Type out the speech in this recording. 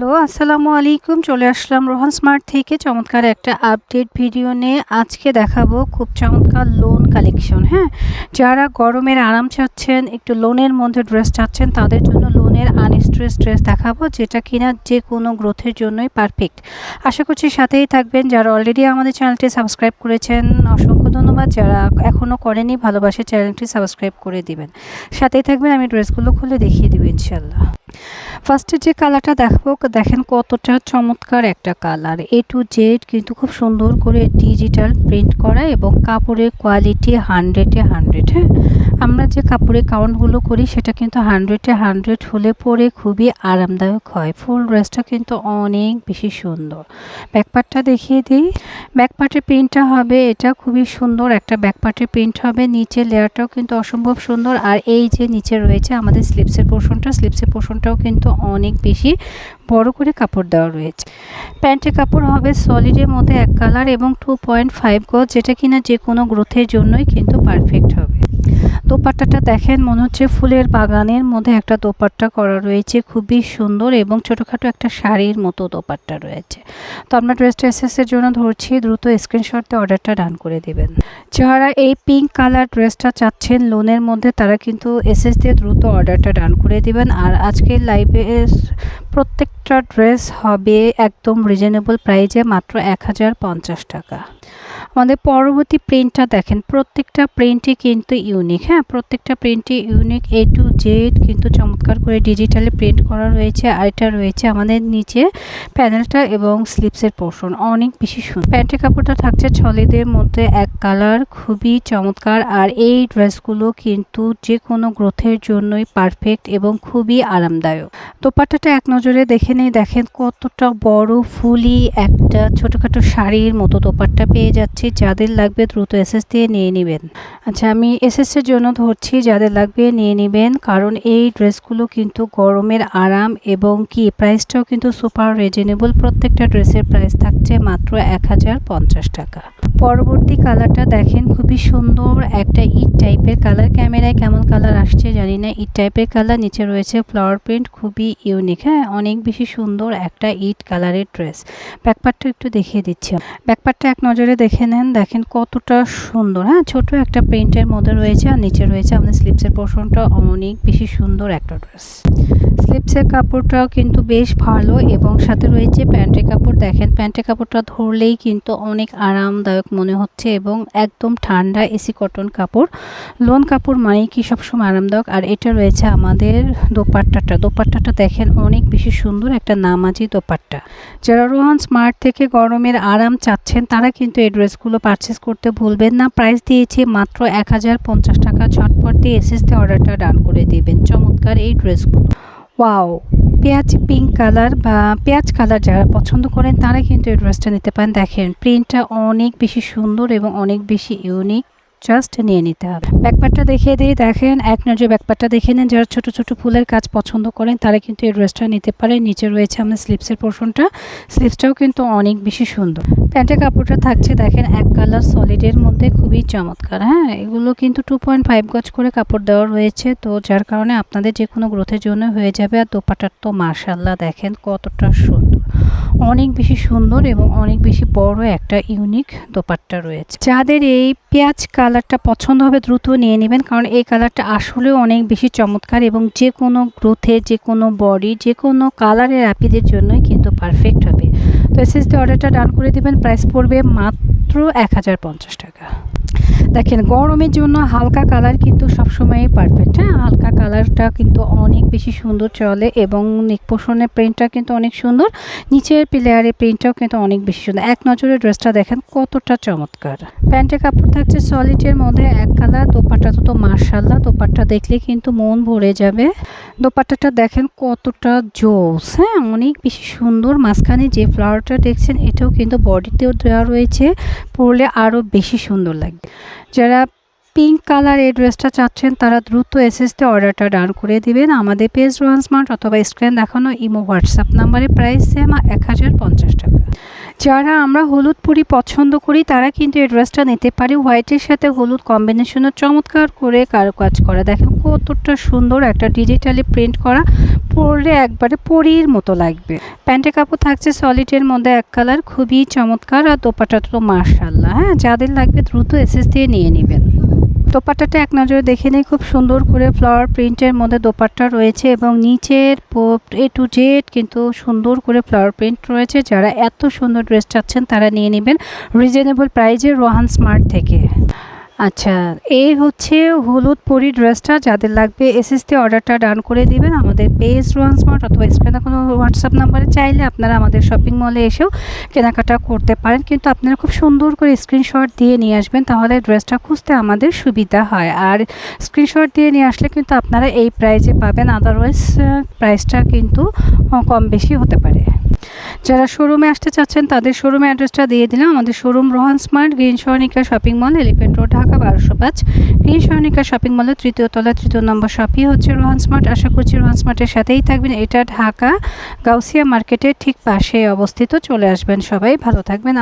Hello, আসসালামু আলাইকুম। চলে আসলাম রোহান স্মার্ট থেকে চমৎকার একটা আপডেট ভিডিও নিয়ে। আজকে দেখাবো খুব চমৎকার লোন কালেকশন হ্যাঁ? যারা গরমের আরাম চাচ্ছেন, একটু লোনের মধ্যে ড্রেস চাচ্ছেন, তাদের জন্য লোনের আনস্ট্রেস ড্রেস দেখাবো, যেটা কিনা যে কোনো গ্রোথের জন্যই পারফেক্ট আশা করছি সাথেই থাকবেন। যারা অলরেডি আমাদের চ্যানেলটি সাবস্ক্রাইব করেছেন, অসংখ্য ধন্যবাদ। যারা এখনও করেনি, ভালোবাসে চ্যানেলটি সাবস্ক্রাইব করে দিবেন। সাথেই থাকবেন, আমি ড্রেসগুলো খুলে দেখিয়ে দেবো ইনশাল্লাহ ফার্স্টে যে কালারটা দেখব দেখেন কতটা চমৎকার একটা কালার। এ টু জেড কিন্তু খুব সুন্দর করে ডিজিটাল প্রিন্ট করা এবং কাপড়ের কোয়ালিটি হান্ড্রেডে হান্ড্রেড হ্যাঁ? আমরা যে কাপড়ের কাউন্টগুলো করি, সেটা কিন্তু হান্ড্রেডে হান্ড্রেড হলে পরে খুবই আরামদায়ক হয়। ফুল ড্রেসটা কিন্তু অনেক বেশি সুন্দর। ব্যাকপার্টটা দেখিয়ে দিই। ব্যাকপার্টের প্রিন্টটা হবে, এটা খুবই সুন্দর একটা ব্যাকপার্টের প্রিন্ট হবে। নিচে লেয়ারটাও কিন্তু অসম্ভব সুন্দর। আর এই যে নিচে রয়েছে আমাদের স্লিপসের পোর্শনটা স্লিপসের পোর্শনটাও কিন্তু অনেক বেশি বড় করে কাপড় দেওয়া রয়েছে। প্যান্টের কাপড় হবে সলিডের মধ্যে এক কালার এবং টু পয়েন্ট ফাইভ গজ, যেটা কিনা যে কোনো গ্রোথের জন্যই কিন্তু পারফেক্ট দোপাট্টাটা দেখেন, মনে হচ্ছে ফুলের বাগানের মধ্যে একটা দোপাট্টা করা রয়েছে। খুবই সুন্দর এবং ছোটোখাটো একটা শাড়ির মতো দোপাট্টা রয়েছে। তো আমরা ড্রেসটা এসএসের জন্য ধরছি, দ্রুত স্ক্রিনশট অর্ডারটা ডান করে দেবেন। যারা এই পিঙ্ক কালার ড্রেসটা চাচ্ছেন লোনের মধ্যে, তারা কিন্তু এসএস দিয়ে দ্রুত অর্ডারটা ডান করে দিবেন। আর আজকের লাইভে প্রত্যেকটা ড্রেস হবে একদম রিজনেবল প্রাইজে মাত্র এক হাজার পঞ্চাশ টাকা। আমাদের পরবর্তী প্রিন্টটা দেখেন, প্রত্যেকটা প্রিন্টই কিন্তু ইউনিক। হ্যাঁ প্রত্যেকটা প্রিন্টই ইউনিক এ টু জেড কিন্তু চমৎকার করে ডিজিটালি প্রিন্ট করা রয়েছে, আর এটা রয়েছে আমাদের নিচে প্যানেলটা এবং স্লিপসের পোর্শন অনেক বেশি সুন্দর। প্যান্টের কাপড়টা থাকছে ছলেদের মধ্যে এক কালার খুবই চমৎকার, আর এই ড্রেসগুলো কিন্তু যে কোনো গ্রোথের জন্যই পারফেক্ট এবং খুবই আরামদায়ক। দোপাট্টাটা এক নজরে দেখে নেই, দেখেন কতটা বড়, ফুলি একটা ছোটোখাটো শাড়ির মতো দোপাট্টা পেয়ে যাচ্ছে, যাদের লাগবে দ্রুত এসএস দিয়ে নিয়ে নেবেন। আচ্ছা আমি এসএসের জন্য ধরছি যাদের লাগবে নিয়ে নেবেন। কারণ এই ড্রেসগুলো কিন্তু গরমের আরাম এবং কি, প্রাইসটাও কিন্তু সুপার রিজনেবল। প্রত্যেকটা ড্রেসের প্রাইস থাকছে মাত্র এক হাজার পঞ্চাশ টাকা। পরবর্তী কালারটা দেখেন, খুবই সুন্দর একটা ইট টাইপের কালার। ক্যামেরায় কেমন কালার আসছে জানি না। ইট টাইপের কালার, নিচে রয়েছে ফ্লাওয়ার প্রিন্ট খুবই ইউনিক হ্যাঁ অনেক বেশি সুন্দর একটা ইট কালারের ড্রেস। ব্যাকপারটা একটু দেখিয়ে দিচ্ছি। ব্যাকপারটা এক নজরে দেখে নেন। দেখেন কতটা সুন্দর। হ্যাঁ ছোট একটা প্রিন্টের মধ্যে রয়েছে আর নিচে রয়েছে আমাদের স্লিপসের পোর্শনটা অনেক বেশি সুন্দর একটা ড্রেস। স্লিপসের কাপড়টাও কিন্তু বেশ ভালো এবং সাথে রয়েছে প্যান্টের কাপড়। দেখেন, প্যান্টের কাপড়টা ধরলেই কিন্তু অনেক আরামদায়ক মনে হচ্ছে এবং একদম ঠান্ডা এসি কটন কাপড়। লোন কাপড় মানে কি সবসময় আরামদায়ক? আর এটা রয়েছে আমাদের দোপাট্টাটা। দোপাট্টাটা দেখেন অনেক বেশি সুন্দর একটা নামাজি দোপাট্টা। যারা রোহান স্মার্ট থেকে গরমের আরাম চাচ্ছেন, তারা কিন্তু এই ড্রেসগুলো পারচেস করতে ভুলবেন না। প্রাইস দিয়েছে মাত্র এক হাজার পঞ্চাশ টাকা। ঝটপট দিয়ে এসএসতে অর্ডারটা ডান করে দেবেন। চমৎকার এই ড্রেসগুলো। ওয়াও, পেঁয়াজ পিঙ্ক কালার বা পেঁয়াজ কালার যারা পছন্দ করেন তারা কিন্তু এই ড্রেসটা নিতে পারেন। দেখেন, প্রিন্টটা অনেক বেশি সুন্দর এবং অনেক বেশি ইউনিক। জাস্ট নিয়ে নিতে হবে। ব্যাকপারটা দেখিয়ে দিই, দেখেন, এক নজর ব্যাকপারটা দেখে নেন, যারা ছোট ছোট ফুলের কাজ পছন্দ করেন, তারা কিন্তু এই ড্রেসটা নিতে পারে নিচে রয়েছে আমাদের স্লিপসের পোর্শনটা। স্লিপসটাও কিন্তু অনেক বেশি সুন্দর। প্যান্টের কাপড়টা থাকছে, দেখেন, এক কালার সলিডের মধ্যে, খুবই চমৎকার। হ্যাঁ এগুলো কিন্তু টু পয়েন্ট ফাইভ গজ করে কাপড় দেওয়া রয়েছে। তো যার কারণে আপনাদের যে কোনো গ্রোথের জন্য হয়ে যাবে। আর দোপাটার তো মার্শাল্লাহ দেখেন, কতটা সুন্দর। অনেক বেশি সুন্দর এবং অনেক বেশি বড় একটা ইউনিক দোপাট্টা রয়েছে। যাদের এই পেঁয়াজ কালারটা পছন্দ হবে দ্রুত নিয়ে নেবেন, কারণ এই কালারটা আসলেও অনেক বেশি চমৎকার এবং যে কোনো গ্রোথে যে কোনো বডি যে কোনো কালারের অ্যাপিদের জন্যই কিন্তু পারফেক্ট হবে। তো এসএসডি অর্ডারটা ডান করে দেবেন, প্রাইস পড়বে মাত্র এক হাজার পঞ্চাশ টাকা। দেখেন, গরমের জন্য হালকা কালার কিন্তু সবসময়ই পারফেক্ট হ্যাঁ? হালকা কালারটা কিন্তু অনেক বেশি সুন্দর চলে এবং নেক পোষণের প্রিন্টটা কিন্তু অনেক সুন্দর, নিচের প্লেয়ারের প্রিন্টটাও কিন্তু অনেক বেশি সুন্দর। এক নজরে ড্রেসটা দেখেন, কতটা চমৎকার। প্যান্টের কাপড় থাকছে সলিডের মধ্যে এক কালার দোপাট্টা তো মার্শাল্লাহ দোপাট্টা দেখলে কিন্তু মন ভরে যাবে। দোপাট্টাটা দেখেন কতটা জোস হ্যাঁ? অনেক বেশি সুন্দর, মাঝখানে যে ফ্লাওয়ারটা দেখছেন, এটাও কিন্তু বডিতেও দেওয়া রয়েছে, পরলে আরও বেশি সুন্দর লাগবে। যারা পিঙ্ক কালার এই ড্রেসটা চাচ্ছেন, তারা দ্রুত এসএসতে অর্ডারটা ডান করে দিবেন। আমাদের পেজ রোহান স্মার্ট অথবা স্ক্রিন দেখানো ইমো হোয়াটসঅ্যাপ নাম্বারে প্রাইস সেম এক হাজার পঞ্চাশ টাকা। যারা আমরা হলুদ পরি পছন্দ করি, তারা কিন্তু এই ড্রেসটা নিতে পারি। হোয়াইটের সাথে হলুদ কম্বিনেশনের চমৎকার করে কারুকাজ করা। দেখেন কতটা সুন্দর একটা ডিজিটালি প্রিন্ট করা। পরলে একবারে পরির মতো লাগবে। প্যান্টের কাপড় থাকছে সলিডের মধ্যে এক কালার খুবই চমৎকার। আর দোপাটা তো মার্শাল্লাহ হ্যাঁ? যাদের লাগবে দ্রুত এসএস দিয়ে নিয়ে নেবেন। দোপাট্টাটা এক নজরে দেখে নিই খুব সুন্দর করে ফ্লাওয়ার প্রিন্টের মধ্যে দোপাট্টা রয়েছে এবং নিচের এ টু জেড কিন্তু সুন্দর করে ফ্লাওয়ার প্রিন্ট রয়েছে। যারা এত সুন্দর ড্রেস চাচ্ছেন, তারা নিয়ে নেবেন। রিজনেবল প্রাইজে রোহান স্মার্ট থেকে। আচ্ছা এই হচ্ছে হলুদ পরি ড্রেসটা, যাদের লাগবে এসএসতে অর্ডারটা ডান করে দিবেন। আমাদের পেজ রোহান স্মার্ট অথবা স্ক্রিনে কোনো হোয়াটসঅ্যাপ নাম্বারে চাইলে আপনারা আমাদের শপিং মলে এসেও কেনাকাটা করতে পারেন। কিন্তু আপনারা খুব সুন্দর করে স্ক্রিনশট দিয়ে নিয়ে আসবেন, তাহলে ড্রেসটা খুঁজতে আমাদের সুবিধা হয়। আর স্ক্রিনশট দিয়ে নিয়ে আসলে কিন্তু আপনারা এই প্রাইজে পাবেন আদারওয়াইজ প্রাইসটা কিন্তু কম বেশি হতে পারে। যারা শোরুমে আসতে চাচ্ছেন, তাদের শোরুমে অ্যাড্রেসটা দিয়ে দিলাম। আমাদের showroom Rohan smart green সহনিকা shopping mall Elephant Road Dhaka বারোশো পাঁচ। গ্রিন সহনিকা শপিং মলের তৃতীয় তলা, তৃতীয় নম্বর শপই হচ্ছে রোহান স্মার্ট আশা করছি রোহান স্মার্টের সাথেই থাকবেন। এটা ঢাকা, গাউসিয়া মার্কেটের ঠিক পাশে অবস্থিত। চলে আসবেন সবাই। ভালো থাকবেন।